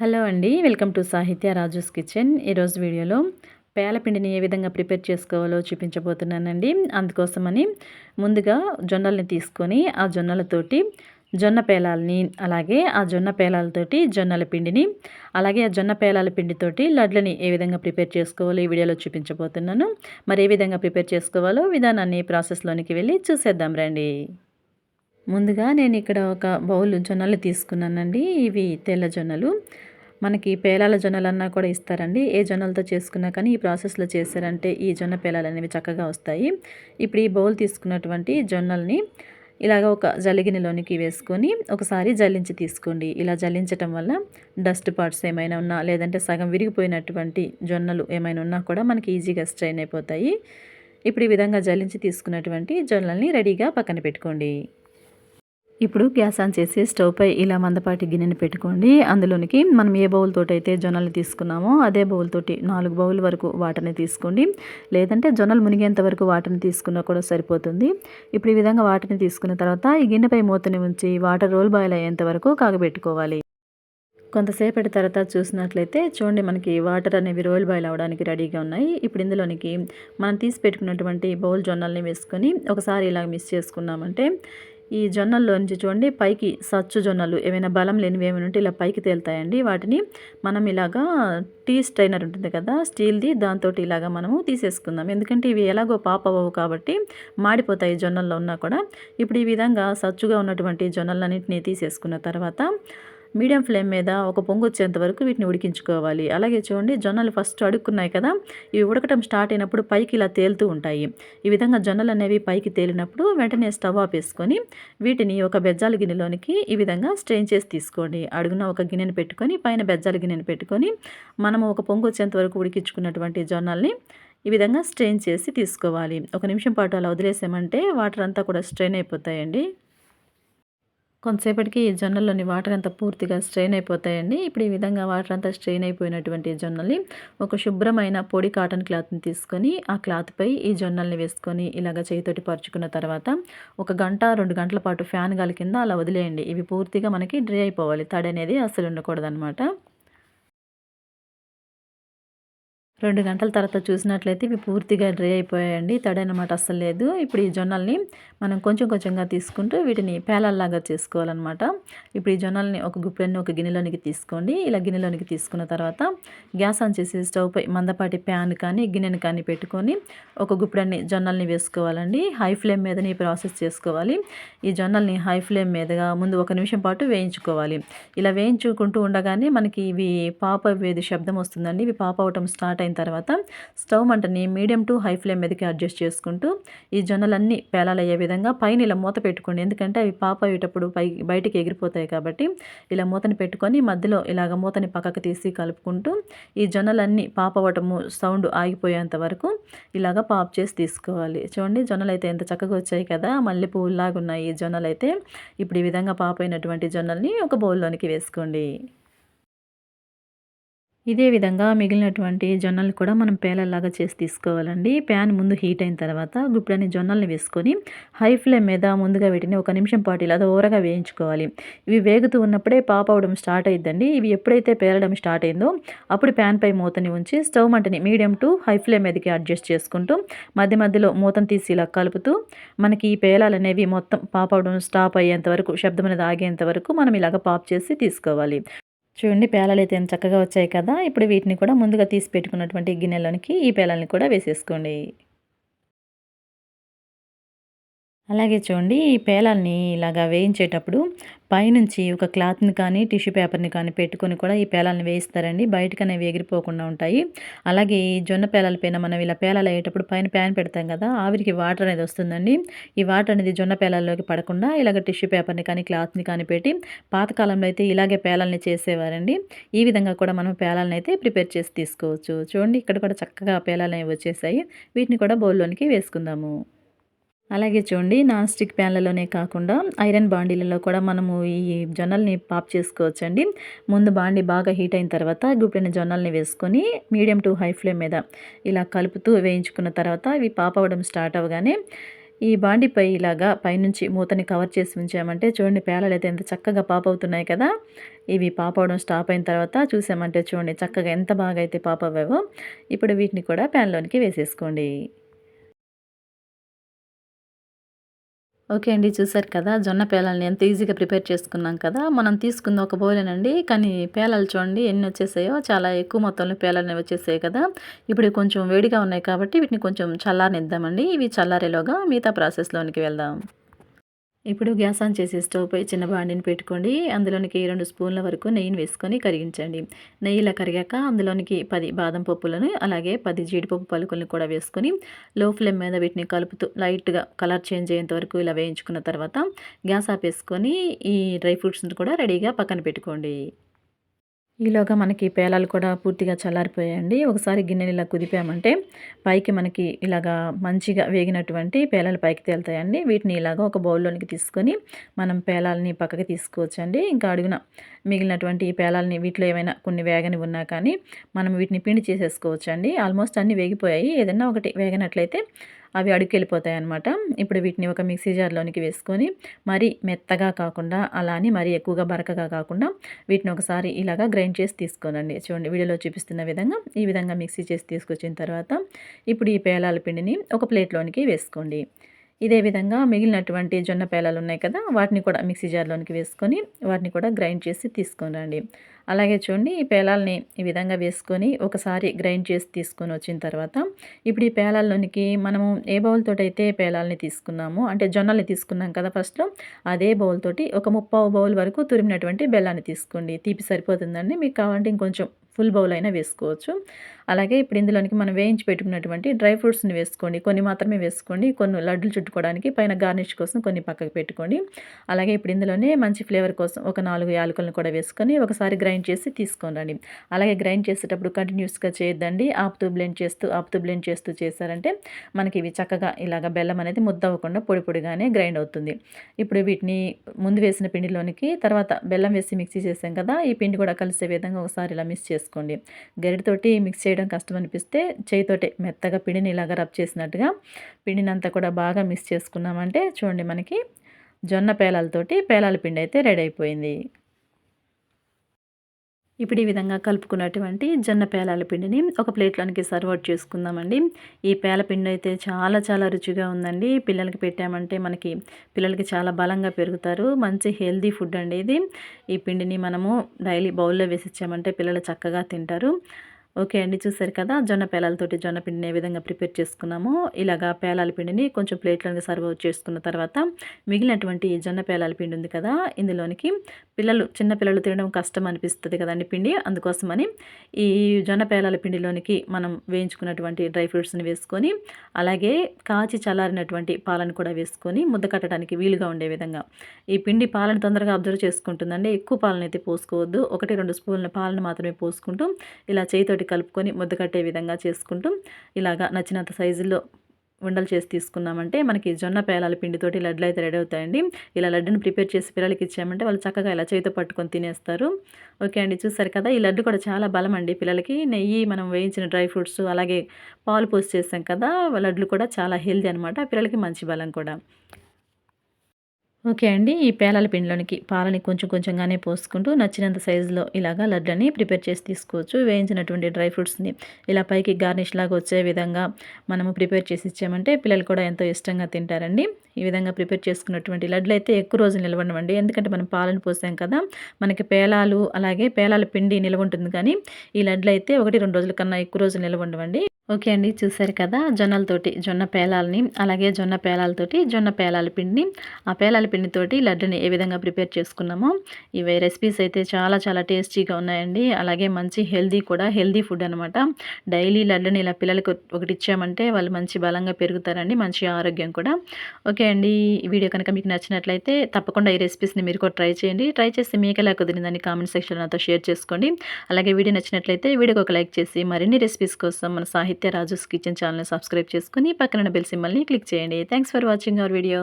Hello అండి welcome to సాహిత్య Raju's kitchen. ఈరోజు వీడియోలో పేలపిండిని ఏ విధంగా ప్రిపేర్ చేసుకోవాలో చూపించబోతున్నానండి. అందుకోసమని ముందుగా జొన్నల్ని తీసుకొని ఆ జొన్నలతోటి జొన్న పేలాలని అలాగే ఆ జొన్న పేలాలతోటి జొన్నల పిండిని అలాగే ఆ జొన్న పేలాల పిండితోటి లడ్లని ఏ విధంగా ప్రిపేర్ చేసుకోవాలో ఈ వీడియోలో చూపించబోతున్నాను. మరి ఏ విధంగా ప్రిపేర్ చేసుకోవాలో విధానాన్ని ప్రాసెస్లోనికి వెళ్ళి చూసేద్దాం రండి. ముందుగా నేను ఇక్కడ ఒక బౌల్ జొన్నలు తీసుకున్నానండి. ఇవి తెల్ల జొన్నలు. మనకి పేలాల జొన్నలన్నా కూడా ఇస్తారండి. ఏ జొన్నలతో చేసుకున్నా కానీ ఈ ప్రాసెస్లో చేశారంటే ఈ జొన్న పేలాలు అనేవి చక్కగా వస్తాయి. ఇప్పుడు ఈ బౌల్ తీసుకున్నటువంటి జొన్నల్ని ఇలాగ ఒక జలిగినలోనికి వేసుకొని ఒకసారి జల్లించి తీసుకోండి. ఇలా జల్లించటం వల్ల డస్ట్ పార్ట్స్ ఏమైనా ఉన్నా లేదంటే సగం విరిగిపోయినటువంటి జొన్నలు ఏమైనా ఉన్నా కూడా మనకి ఈజీగా స్ట్రైన్ అయిపోతాయి. ఇప్పుడు ఈ విధంగా జల్లించి తీసుకున్నటువంటి జొన్నల్ని రెడీగా పక్కన పెట్టుకోండి. ఇప్పుడు గ్యాస్ ఆన్ చేసి స్టవ్ పై ఇలా మందపాటి గిన్నెని పెట్టుకోండి. అందులోనికి మనం ఏ బౌల్ తోటి అయితే జొన్నలు తీసుకున్నామో అదే బౌల్ తోటి నాలుగు బౌల్ వరకు వాటర్ని తీసుకోండి. లేదంటే జొన్నలు మునిగేంత వరకు వాటర్ని తీసుకున్నా కూడా సరిపోతుంది. ఇప్పుడు ఈ విధంగా వాటర్ని తీసుకున్న తర్వాత ఈ గిన్నెపై మూతని ఉంచి వాటర్ రోల్ బాయిల్ అయ్యేంత వరకు కాగబెట్టుకోవాలి. కొంతసేపటి తర్వాత చూసినట్లయితే చూడండి మనకి వాటర్ అనేవి రోల్ బాయిల్ అవడానికి రెడీగా ఉన్నాయి. ఇప్పుడు ఇందులోనికి మనం తీసి పెట్టుకున్నటువంటి బౌల్ జొన్నల్ని వేసుకొని ఒకసారి ఇలా మిక్స్ చేసుకున్నామంటే ఈ జొన్నల్లో నుంచి చూడండి పైకి సచ్చు జొన్నలు ఏమైనా బలం లేనివి ఏమైనా ఉంటే ఇలా పైకి తేలుతాయండి. వాటిని మనం ఇలాగా టీ స్ట్రైనర్ ఉంటుంది కదా స్టీల్ది దాంతో ఇలాగా మనము తీసేసుకుందాం. ఎందుకంటే ఇవి ఎలాగో పాప అవ్వవు కాబట్టి మాడిపోతాయి జొన్నల్లో ఉన్నా కూడా. ఇప్పుడు ఈ విధంగా సచ్చుగా ఉన్నటువంటి జొన్నలన్నింటినీ తీసేసుకున్న తర్వాత మీడియం ఫ్లేమ్ మీద ఒక పొంగు వచ్చేంత వరకు వీటిని ఉడికించుకోవాలి. అలాగే చూడండి జొన్నలు ఫస్ట్ అడుక్కున్నాయి కదా ఇవి ఉడకటం స్టార్ట్ అయినప్పుడు పైకి ఇలా తేలుతూ ఉంటాయి. ఈ విధంగా జొన్నలు అనేవి పైకి తేలినప్పుడు వెంటనే స్టవ్ ఆపేసుకొని వీటిని ఒక బెజ్జాల గిన్నెలోనికి ఈ విధంగా స్ట్రెయిన్ చేసి తీసుకోండి. అడుగున ఒక గిన్నెను పెట్టుకొని పైన బెజ్జాల గిన్నెను పెట్టుకొని మనము ఒక పొంగు వచ్చేంత వరకు ఉడికించుకున్నటువంటి జొన్నల్ని ఈ విధంగా స్ట్రెయిన్ చేసి తీసుకోవాలి. ఒక నిమిషం పాటు అలా వదిలేసామంటే వాటర్ అంతా కూడా స్ట్రెయిన్ అయిపోతాయండి. కొంతసేపటికి ఈ జొన్నల్లోని వాటర్ అంతా పూర్తిగా స్ట్రెయిన్ అయిపోతాయండి. ఇప్పుడు ఈ విధంగా వాటర్ అంతా స్ట్రెయిన్ అయిపోయినటువంటి జొన్నల్ని ఒక శుభ్రమైన పొడి కాటన్ క్లాత్ని తీసుకొని ఆ క్లాత్పై ఈ జొన్నల్ని వేసుకొని ఇలాగ చేయితోటి పరుచుకున్న తర్వాత ఒక గంట రెండు గంటల పాటు ఫ్యాన్ గాలి కింద అలా వదిలేయండి. ఇవి పూర్తిగా మనకి డ్రై అయిపోవాలి. తడి అనేది అసలు ఉండకూడదు రెండు గంటల తర్వాత చూసినట్లయితే ఇవి పూర్తిగా డ్రై అయిపోయాయండి. తడనమాట అస్సలు లేదు. ఇప్పుడు ఈ జొన్నల్ని మనం కొంచెం కొంచెంగా తీసుకుంటూ వీటిని పేలల్లాగా చేసుకోవాలన్నమాట. ఇప్పుడు ఈ జొన్నల్ని ఒక గుప్పెన్ని ఒక గిన్నెలోనికి తీసుకోండి. ఇలా గిన్నెలోనికి తీసుకున్న తర్వాత గ్యాస్ ఆన్ చేసి స్టవ్ పై మందపాటి ప్యాన్ కానీ గిన్నెని కానీ పెట్టుకొని ఒక గుప్పెడన్ని జొన్నల్ని వేసుకోవాలండి. హై ఫ్లేమ్ మీదనే ఈ ప్రాసెస్ చేసుకోవాలి. ఈ జొన్నల్ని హై ఫ్లేమ్ మీదగా ముందు ఒక నిమిషం పాటు వేయించుకోవాలి. ఇలా వేయించుకుంటూ ఉండగానే మనకి ఇవి పాప వేది శబ్దం వస్తుందండి. ఇవి పాప అవటం స్టార్ట్ అయిన తర్వాత స్టవ్ మంటని మీడియం టు హై ఫ్లేమ్ మీదకి అడ్జస్ట్ చేసుకుంటూ ఈ జొన్నలన్నీ పేలాలయ్యే విధంగా పైన ఇలా మూత పెట్టుకోండి. ఎందుకంటే అవి పాప అయ్యేటప్పుడు పై బయటికి ఎగిరిపోతాయి కాబట్టి ఇలా మూతని పెట్టుకొని మధ్యలో ఇలాగ మూతని పక్కకు తీసి కలుపుకుంటూ ఈ జొన్నలన్నీ పాప అవ్వటము సౌండ్ ఆగిపోయేంత వరకు ఇలాగ పాప్ చేసి తీసుకోవాలి. చూడండి జొన్నలు అయితే ఎంత చక్కగా వచ్చాయి కదా. మల్లె పువ్వులాగా ఉన్నాయి ఈ జొన్నలు అయితే ఇప్పుడు ఈ విధంగా పాప అయినటువంటి జొన్నల్ని ఒక బౌల్లోనికి వేసుకోండి. ఇదే విధంగా మిగిలినటువంటి జొన్నలు కూడా మనం పేలల్లాగా చేసి తీసుకోవాలండి. ప్యాన్ ముందు హీట్ అయిన తర్వాత గుప్పిడని జొన్నల్ని వేసుకొని హై ఫ్లేమ్ మీద ముందుగా వీటిని ఒక నిమిషం పాటు ఇలా ఓరగా వేయించుకోవాలి. ఇవి వేగుతూ ఉన్నప్పుడే పాప అవడం స్టార్ట్ అయ్యిందండి ఇవి ఎప్పుడైతే పేలడం స్టార్ట్ అయిందో అప్పుడు ప్యాన్ పై మూతని ఉంచి స్టవ్ మంటని మీడియం టు హై ఫ్లేమ్ మీదకి అడ్జస్ట్ చేసుకుంటూ మధ్య మధ్యలో మూతను తీసి ఇలా కలుపుతూ మనకి ఈ పేలాలు అనేవి మొత్తం పాప అవడం స్టాప్ అయ్యేంత వరకు శబ్దం అనేది ఆగేంత వరకు మనం ఇలాగ పాప్ చేసి తీసుకోవాలి. చూడండి పేలాలు అయితే చక్కగా వచ్చాయి కదా. ఇప్పుడు వీటిని కూడా ముందుగా తీసి పెట్టుకున్నటువంటి గిన్నెలోనికి ఈ పేలాలని కూడా వేసేసుకోండి. అలాగే చూడండి ఈ పేలాల్ని ఇలాగా వేయించేటప్పుడు పైనుంచి ఒక క్లాత్ని కానీ టిష్యూ పేపర్ని కానీ పెట్టుకొని కూడా ఈ పేలాలను వేయిస్తారండి. బయటకు అనేవి ఎగిరిపోకుండా ఉంటాయి. అలాగే ఈ జొన్న పేలాల పైన మనం ఇలా పేలాలు అయ్యేటప్పుడు పైన ప్యాన్ పెడతాం కదా ఆవిరికి వాటర్ అనేది వస్తుందండి. ఈ వాటర్ అనేది జొన్న పేలాల్లోకి పడకుండా ఇలాగ టిష్యూ పేపర్ని కానీ క్లాత్ని కానీ పెట్టి పాతకాలంలో అయితే ఇలాగే పేలాలని చేసేవారండి. ఈ విధంగా కూడా మనం పేలాలను అయితే ప్రిపేర్ చేసి తీసుకోవచ్చు. చూడండి ఇక్కడ కూడా చక్కగా పేలాలు వచ్చేసాయి. వీటిని కూడా బౌల్లోనికి వేసుకుందాము. అలాగే చూడండి నాన్ స్టిక్ ప్యాన్లలోనే కాకుండా ఐరన్ బాండీలలో కూడా మనము ఈ జొన్నల్ని పాప్ చేసుకోవచ్చండి. ముందు బాండి బాగా హీట్ అయిన తర్వాత గుప్పిన జొన్నల్ని వేసుకొని మీడియం టు హై ఫ్లేమ్ మీద ఇలా కలుపుతూ వేయించుకున్న తర్వాత ఇవి పాప్ అవ్వడం స్టార్ట్ అవ్వగానే ఈ బాండిపై ఇలాగా పైనుంచి మూతని కవర్ చేసి ఉంచామంటే చూడండి పేలలు అయితే ఎంత చక్కగా పాప్ అవుతున్నాయి కదా. ఇవి పాప్ అవడం స్టాప్ అయిన తర్వాత చూసామంటే చూడండి చక్కగా ఎంత బాగా అయితే పాప్ అవ్వావో ఇప్పుడు వీటిని కూడా ప్యాన్లోనికి వేసేసుకోండి. ఓకే అండి చూసారు కదా. జొన్న పేలాలని ఎంత ఈజీగా ప్రిపేర్ చేసుకున్నాం కదా. మనం తీసుకుంది ఒక బౌలేనండి. కానీ పేలాలు చూడండి ఎన్ని వచ్చేసాయో. చాలా ఎక్కువ మొత్తంలో పేలాలు వచ్చేసాయి కదా. ఇప్పుడు కొంచెం వేడిగా ఉన్నాయి కాబట్టి వీటిని కొంచెం చల్లారనిద్దామండి. ఇవి చల్లారేలోగా మిగతా ప్రాసెస్లోనికి వెళ్దాం. ఇప్పుడు గ్యాస్ ఆన్ చేసి స్టవ్ పై చిన్న బాండిని పెట్టుకోండి. అందులోనికి రెండు స్పూన్ల వరకు నెయ్యిని వేసుకొని కరిగించండి. నెయ్యిలా కరిగాక అందులోనికి పది బాదం పప్పులను అలాగే పది జీడిపప్పు పలుకులను కూడా వేసుకొని లో ఫ్లేమ్ మీద వీటిని కలుపుతూ లైట్గా కలర్ చేంజ్ అయ్యేంత వరకు ఇలా వేయించుకున్న తర్వాత గ్యాస్ ఆపేసుకొని ఈ డ్రై ఫ్రూట్స్ని కూడా రెడీగా పక్కన పెట్టుకోండి. ఈలోగా మనకి పేలాలు కూడా పూర్తిగా చల్లారిపోయాయండి. ఒకసారి గిన్నెని ఇలా కుదిపామంటే పైకి మనకి ఇలాగా మంచిగా వేగినటువంటి పేలాలు పైకి తేలుతాయండి. వీటిని ఇలాగ ఒక బౌల్లోనికి తీసుకొని మనం పేలాలని పక్కకి తీసుకోవచ్చండి. ఇంకా అడుగున మిగిలినటువంటి ఈ పేలాలని వీటిలో ఏమైనా కొన్ని వేగని ఉన్నా కానీ మనం వీటిని పిండి చేసేసుకోవచ్చండి. ఆల్మోస్ట్ అన్నీ వేగిపోయాయి. ఏదైనా ఒకటి వేగనట్లయితే అవి అడుక్కెళ్ళిపోతాయి అనమాట ఇప్పుడు వీటిని ఒక మిక్సీ జార్లోనికి వేసుకొని మరీ మెత్తగా కాకుండా అలానే మరీ ఎక్కువగా బరకగా కాకుండా వీటిని ఒకసారి ఇలాగా గ్రైండ్ చేసి తీసుకోనండి. చూడండి వీడియోలో చూపిస్తున్న విధంగా ఈ విధంగా మిక్సీ చేసి తీసుకొచ్చిన తర్వాత ఇప్పుడు ఈ పేలాల పిండిని ఒక ప్లేట్లోనికి వేసుకోండి. ఇదే విధంగా మిగిలినటువంటి జొన్న పేలాలు ఉన్నాయి కదా వాటిని కూడా మిక్సీ జార్లోనికి వేసుకొని వాటిని కూడా గ్రైండ్ చేసి తీసుకొని రండి. అలాగే చూడండి ఈ పేలాలని ఈ విధంగా వేసుకొని ఒకసారి గ్రైండ్ చేసి తీసుకొని వచ్చిన తర్వాత ఇప్పుడు ఈ పేలాల్లోనికి మనము ఏ బౌల్తో అయితే పేలాలని తీసుకున్నాము అంటే జొన్నల్ని తీసుకున్నాం కదా ఫస్ట్లో అదే బౌల్ తోటి ఒక ముప్పావు బౌల్ వరకు తురిమినటువంటి బెల్లాన్ని తీసుకోండి. తీపి సరిపోతుందండి మీకు కావాలంటే ఇంకొంచెం ఫుల్ బౌల్ అయినా వేసుకోవచ్చు. అలాగే ఇప్పుడు ఇందులోనికి మనం వేయించి పెట్టుకున్నటువంటి డ్రై ఫ్రూట్స్ని వేసుకోండి. కొన్ని మాత్రమే వేసుకోండి. కొన్ని లడ్డులు చుట్టుకోవడానికి పైన గార్నిష్ కోసం కొన్ని పక్కకు పెట్టుకోండి. అలాగే ఇప్పుడు ఇందులోనే మంచి ఫ్లేవర్ కోసం ఒక నాలుగు యాలకులను కూడా వేసుకొని ఒకసారి గ్రైండ్ చేసి తీసుకోండి అలాగే గ్రైండ్ చేసేటప్పుడు కంటిన్యూస్గా చేయొద్దండి. ఆపుతూ బ్లెండ్ చేస్తూ ఆపుతూ బ్లెండ్ చేస్తూ చేశారంటే మనకి ఇవి చక్కగా ఇలాగ బెల్లం అనేది ముద్ద అవ్వకుండా పొడి పొడిగానే గ్రైండ్ అవుతుంది. ఇప్పుడు వీటిని ముందు వేసిన పిండిలోనికి తర్వాత బెల్లం వేసి మిక్సీ చేసాం కదా ఈ పిండి కూడా కలిసే విధంగా ఒకసారి ఇలా మిక్స్ చేసుకోండి. గరిటతోటి మిక్స్ చేయడం కష్టం అనిపిస్తే చేయితోటే మెత్తగా పిండిని ఇలాగ రబ్ చేసినట్టుగా పిండిని అంతా కూడా బాగా మిక్స్ చేసుకున్నామంటే చూడండి మనకి జొన్న పేలాలతోటి పేలాల పిండి అయితే రెడీ అయిపోయింది. ఇప్పుడు ఈ విధంగా కలుపుకున్నటువంటి జొన్న పేలాల పిండిని ఒక ప్లేట్లోనికి సర్వ్ అవుట్ చేసుకుందామండి. ఈ పేల పిండి అయితే చాలా చాలా రుచిగా ఉందండి. పిల్లలకి పెట్టామంటే మనకి పిల్లలకి చాలా బలంగా పెరుగుతారు. మంచి హెల్దీ ఫుడ్ అండి ఇది. ఈ పిండిని మనము డైలీ బౌల్లో వేసి ఇచ్చామంటే పిల్లలు చక్కగా తింటారు. ఓకే అండి. చూసారు కదా జొన్న పేలాలతోటి జొన్న పిండిని ఏ విధంగా ప్రిపేర్ చేసుకున్నామో ఇలాగా పేలాల పిండిని కొంచెం ప్లేట్లోకి సర్వ్ చేసుకున్న తర్వాత మిగిలినటువంటి జొన్న పేలాల పిండి ఉంది కదా ఇందులోనికి పిల్లలు చిన్న పిల్లలు తినడం కష్టం అనిపిస్తుంది కదండి పిండి. అందుకోసమని ఈ జొన్న పేలాల పిండిలోనికి మనం వేయించుకున్నటువంటి డ్రై ఫ్రూట్స్ని వేసుకొని అలాగే కాచి చల్లారినటువంటి పాలను కూడా వేసుకొని ముద్ద కట్టడానికి వీలుగా ఉండే విధంగా. ఈ పిండి పాలను తొందరగా అబ్జర్వ్ చేసుకుంటుందండి. ఎక్కువ పాలను అయితే పోసుకోవద్దు. ఒకటి రెండు స్పూన్ల పాలను మాత్రమే పోసుకుంటూ ఇలా చేతితోటి కలుపుకొని ముద్ద కట్టే విధంగా చేసుకుంటూ ఇలాగా నచ్చినంత సైజులో ఉండలు చేసి తీసుకున్నామంటే మనకి జొన్న పేలాల పిండితోటి లడ్లు అయితే రెడీ అవుతాయండి. ఇలా లడ్డును ప్రిపేర్ చేసి పిల్లలకి ఇచ్చామంటే వాళ్ళు చక్కగా ఇలా చేతితో పట్టుకొని తినేస్తారు. ఓకే అండి చూసారు కదా ఈ లడ్డు కూడా చాలా బలం అండి పిల్లలకి. నెయ్యి మనం వేయించిన డ్రై ఫ్రూట్స్ అలాగే పాలు పోసి చేసాం కదా లడ్లు కూడా చాలా హెల్దీ అనమాట పిల్లలకి మంచి బలం కూడా. ఓకే అండి. ఈ పేలాల పిండిలోనికి పాలని కొంచెం కొంచెంగానే పోసుకుంటూ నచ్చినంత సైజులో ఇలాగా లడ్డని ప్రిపేర్ చేసి తీసుకోవచ్చు. వేయించినటువంటి డ్రై ఫ్రూట్స్ని ఇలా పైకి గార్నిష్ లాగా వచ్చే విధంగా మనము ప్రిపేర్ చేసి ఇచ్చామంటే పిల్లలు కూడా ఎంతో ఇష్టంగా తింటారండి. ఈ విధంగా ప్రిపేర్ చేసుకున్నటువంటి లడ్లు అయితే ఎక్కువ రోజులు నిలవండి ఎందుకంటే మనం పాలను పోసాం కదా మనకి పేలాలు అలాగే పేలాల పిండి నిల్వ ఉంటుంది కానీ ఈ లడ్లు అయితే ఒకటి రెండు రోజుల కన్నా ఎక్కువ రోజులు నిలవండి ఓకే అండి చూసారు కదా జొన్నలతోటి జొన్న పేలాలని అలాగే జొన్న పేలాలతోటి జొన్న పేలాల పిండిని ఆ పేలాల పిండితోటి లడ్డుని ఏ విధంగా ప్రిపేర్ చేసుకున్నామో ఇవి రెసిపీస్ అయితే చాలా చాలా టేస్టీగా ఉన్నాయండి. అలాగే మంచి హెల్దీ కూడా హెల్దీ ఫుడ్ అనమాట డైలీ లడ్డుని ఇలా పిల్లలకు ఒకటి ఇచ్చామంటే వాళ్ళు మంచి బలంగా పెరుగుతారండి మంచి ఆరోగ్యం కూడా. ఓకే చేయండి. ఈ వీడియో కనుక మీకు నచ్చినట్లయితే తప్పకుండా ఈ రెసిపీస్ని మీరు కూడా ట్రై చేయండి. ట్రై చేసి మీకు ఎలా కుదిరిందని కామెంట్ సెక్షన్లో నాతో షేర్ చేసుకోండి. అలాగే వీడియో నచ్చినట్లయితే వీడియోకి ఒక లైక్ చేసి మరిన్ని రెసిపీస్ కోసం మన సాహిత్య రాజుస్ కిచెన్ ఛానల్ని సబ్స్క్రైబ్ చేసుకుని పక్కన బెల్ సిమ్మల్ని క్లిక్ చేయండి. Thanks for watching our video.